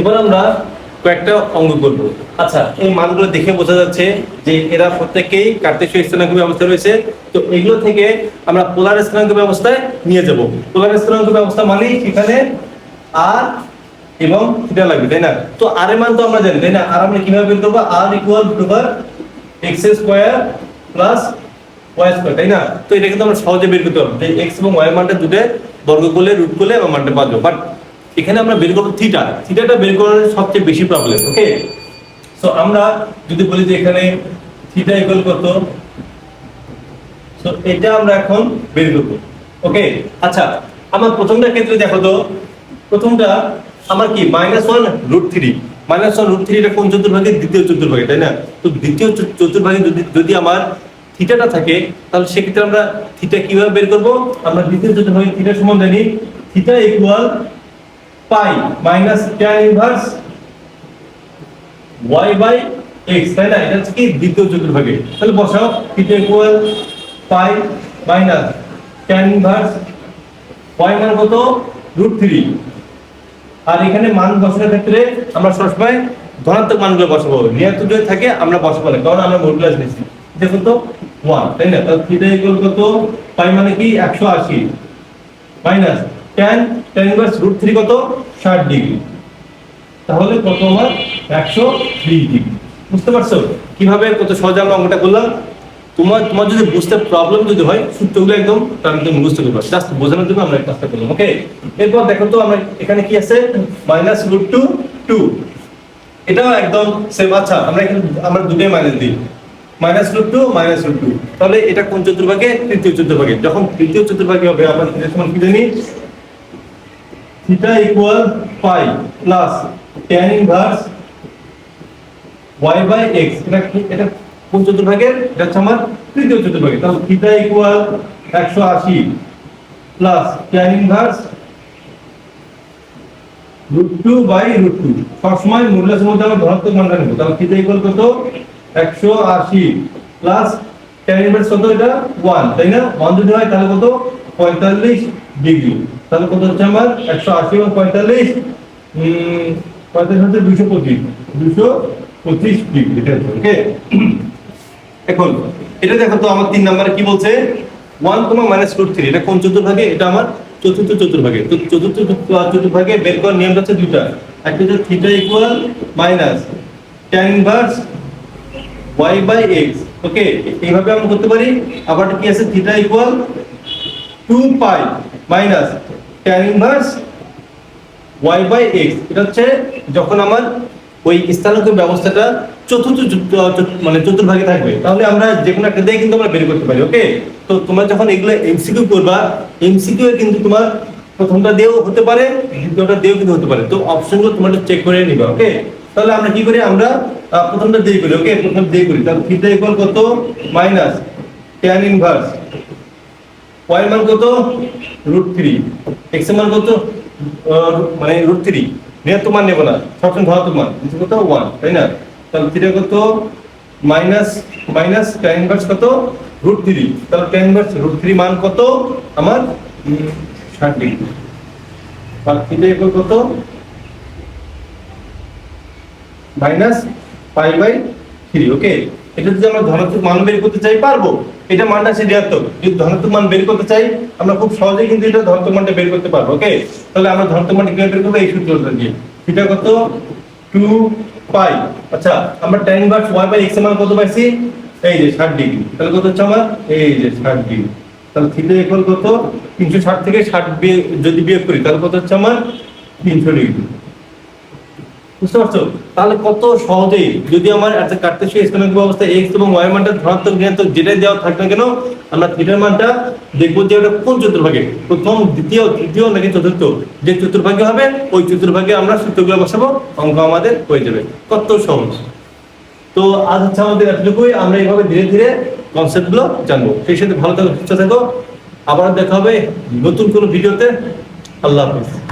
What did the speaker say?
এবার আমরা কয়েকটা অঙ্গ করব। আচ্ছা এই মানগুলো দেখে বোঝা যাচ্ছে যে এরা প্রত্যেকেই কার্তেশীয় স্থানাঙ্ক ব্যবস্থা রয়েছে। তো এগুলো থেকে আমরা পোলার স্থানাঙ্ক ব্যবস্থায় নিয়ে যাব। পোলার স্থানাঙ্ক ব্যবস্থা মানে এখানে আর এবং থিটা লাগবে, তাই না? তো আর এর মান তো আমরা জানি, তাই না? আর আমরা কীভাবে বের করব? R equal to power x square plus y square তাই না? তো এটা কিন্তু আমরা সহজে বের করতে পারব। এক্স এবং ওয়াই মানটা দুটো বর্গ করলে রুট করলে এবং মানটা পাবো। বাট এখানে আমরা বের করব থিটা। থিটাটা বের করার সবচেয়ে বেশি প্রবলেম ওকে সো আমরা যদি বলি যে এখানে থিটা ইকুয়াল কত? সো এটা আমরা এখন বের করব ওকে আচ্ছা আমার প্রথমটা ক্ষেত্রে দেখো তো, প্রথমটা আমার কি minus one root three minus one root three এটা কোন দ্বিতীয় চতুর্ভাগে, তাই না? তো দ্বিতীয় চতুর্ভাগে যদি যদি আমার থিটাটা থাকে, তাহলে সেক্ষেত্রে আমরা থিটা কীভাবে বের করব? আমরা দ্বিতীয় চতুর্ভাগে থিটা সমান জানি, theta equal pi minus tan inverse y by x, তাই না? এটা কি? দ্বিতীয় চতুর্ভাগে তাহলে বসাও theta equal pi minus tan inverse y মান কত? রুট থ্রি আর এখানে মান বসানোর ক্ষেত্রে আমরা সবসময় ধনাত্মক মানগুলো বসাবো। ঋণাত্মক যদি থাকে, আমরা বসাবো না, কারণ আমরা মোট ক্লাস নিচ্ছি। দেখুন তো ওয়ান তাই না? তাহলে থিটা ইকুয়াল কত? পাই মানে কি? একশো আশি। Minus tan tan inverse root three কত? ষাট ডিগ্রি তাহলে কত একশো থ্রি ডিগ্রি বুঝতে পারছ? কীভাবে কত সহজে আমরা অঙ্কটা করলাম? তোমার তোমার যদি বুঝতে প্রবলেম যদি হয়, সূত্রগুলো একদম তার একদম মুখস্থ করবে। জাস্ট বোঝানোর জন্য আমরা কাজটা করলাম ওকে এরপর দেখো তো আমরা এখানে কি আছে? মাইনাস রুট টু টু এটাও একদম সেম আচ্ছা আমরা এখানে আমরা দুটোই মাইনাস দিই। Minus root two minus root two তাহলে এটা কোন চতুর্ভাগে? তৃতীয় চতুর্ভাগে। যখন তৃতীয় চতুর্ভাগে হবে, আমরা সমান কি জানি? Theta equal pi plus tan inverse y by x. এটা এটা কোন চতুর্ভাগের? এটা হচ্ছে আমার তৃতীয় চতুর্ভাগে তাহলে theta equal 180 plus tan inverse root two by root two সবসময় মূল্যের মধ্যে আমরা ধনাত্মক মানটা নেব। তাহলে থিটা ইকুয়াল কত? একশো আশি প্লাস ট্যান ইনভার্স কত এটা? ওয়ান তাই না? ওয়ান যদি হয় তাহলে কত? পঁয়তাল্লিশ ডিগ্রি। তাহলে কত হচ্ছে আমার? একশো আশি এবং পঁয়তাল্লিশ পঁয়তাল্লিশ হচ্ছে দুশো পঁচিশ। দুশো পঁচিশ ডিগ্রি ওকে এখন, এটা দেখো তো আমার তিন নাম্বারে কি বলছে? One comma minus root three, এটা কোন চতুর্ভাগে? এটা আমার চতুর্থ চতুর্ভাগে। তো চতুর্থ চতুর্ভাগে বের করার নিয়মটা হচ্ছে দুইটা। একটা হচ্ছে theta equal minus tan inverse y by x okay এইভাবে আমরা করতে পারি। আবার কি আছে? Theta equal two pi minus tan inverse y by x এটা হচ্ছে যখন আমার ওই স্থানাঙ্ক ব্যবস্থাটা চতুর্থ চতু- চতু- মানে চতুর্ভাগে থাকবে। তাহলে আমরা যে কোনো একটা দিয়ে কিন্তু আমরা বের করতে পারি ওকে তো তোমরা যখন এগুলো এমসিকিউ করবা এমসিকিউ কিন্তু তোমার প্রথমটা দিয়েও হতে পারে, দ্বিতীয়টা দিয়েও কিন্তু হতে পারে। তো অপশনগুলো তোমরা চেক করে নিবা ওকে তাহলে আমরা কি করি? আমরা প্রথমটা দিয়ে করি ওকে প্রথম দিয়ে করি। তাহলে থিটা ইকুয়াল কত? মাইনাস ট্যান ইনভার্স ওয়াই মান কত? রুট থ্রি এক্স মান কত? মানে রুট থ্রি ঋণাত্মক মান নেব না। সবসময় ধনাত্মক মান। কিন্তু কত? ওয়ান তাই না? তাহলে থ্রি কত? মাইনাস মাইনাস টেন ইনভার্স কত? রুট থ্রি তাহলে টেন ইনভার্স রুট থ্রি মান কত? আমার ষাট ডিগ্রি। আর থ্রি ইকুয়াল কত? Minus pi by three okay এটা যদি আমরা ধনাত্মক মান বের করতে চাই, পারব। এটা মানটা আছে ঋণাত্মক। যদি ধনাত্মক মান বের করতে চাই, আমরা খুব সহজেই কিন্তু এটা ধনাত্মক মানটা বের করতে পারব ওকে তাহলে আমরা ধনাত্মক মানটা কীভাবে বের করব? এই সূত্রটা দিয়ে। এটা কত? টু পাই আচ্ছা আমরা tan inverse y by x এর মান কত পাইছি? এই যে 60 ডিগ্রি তাহলে কত হচ্ছে আমার? এই যে 60 ডিগ্রি তাহলে থিটা ইকুয়াল কত? 360 থেকে 60 বিয়োগ- যদি বিয়োগ করি, তাহলে কত হচ্ছে আমার? 300 ডিগ্রি বুঝতে পারছ? তাহলে কত সহজেই যদি আমার একটা কার্তেশীয় স্থানাঙ্ক অবস্থা x এবং এর মানটা ধনাত্মক ঋণাত্মক যেটাই দেওয়া থাক না কেন, আমরা থিটার মানটা দেখব যে ওটা কোন চতুর্ভাগে? প্রথম, দ্বিতীয়, তৃতীয় নাকি চতুর্থ? যে চতুর্ভাগে হবে, ওই চতুর্ভাগে আমরা সূত্রগুলো বসাবো, অঙ্ক আমাদের হয়ে যাবে। কত সহজ? তো আজ হচ্ছে আমাদের এতটুকুই, আমরা এইভাবে ধীরে ধীরে কনসেপ্টগুলো জানব। সেই সাথে ভালো থাকো, সুস্থ থাকো। আবার দেখা হবে নতুন কোনো ভিডিওতে। আল্লাহ হাফিজ।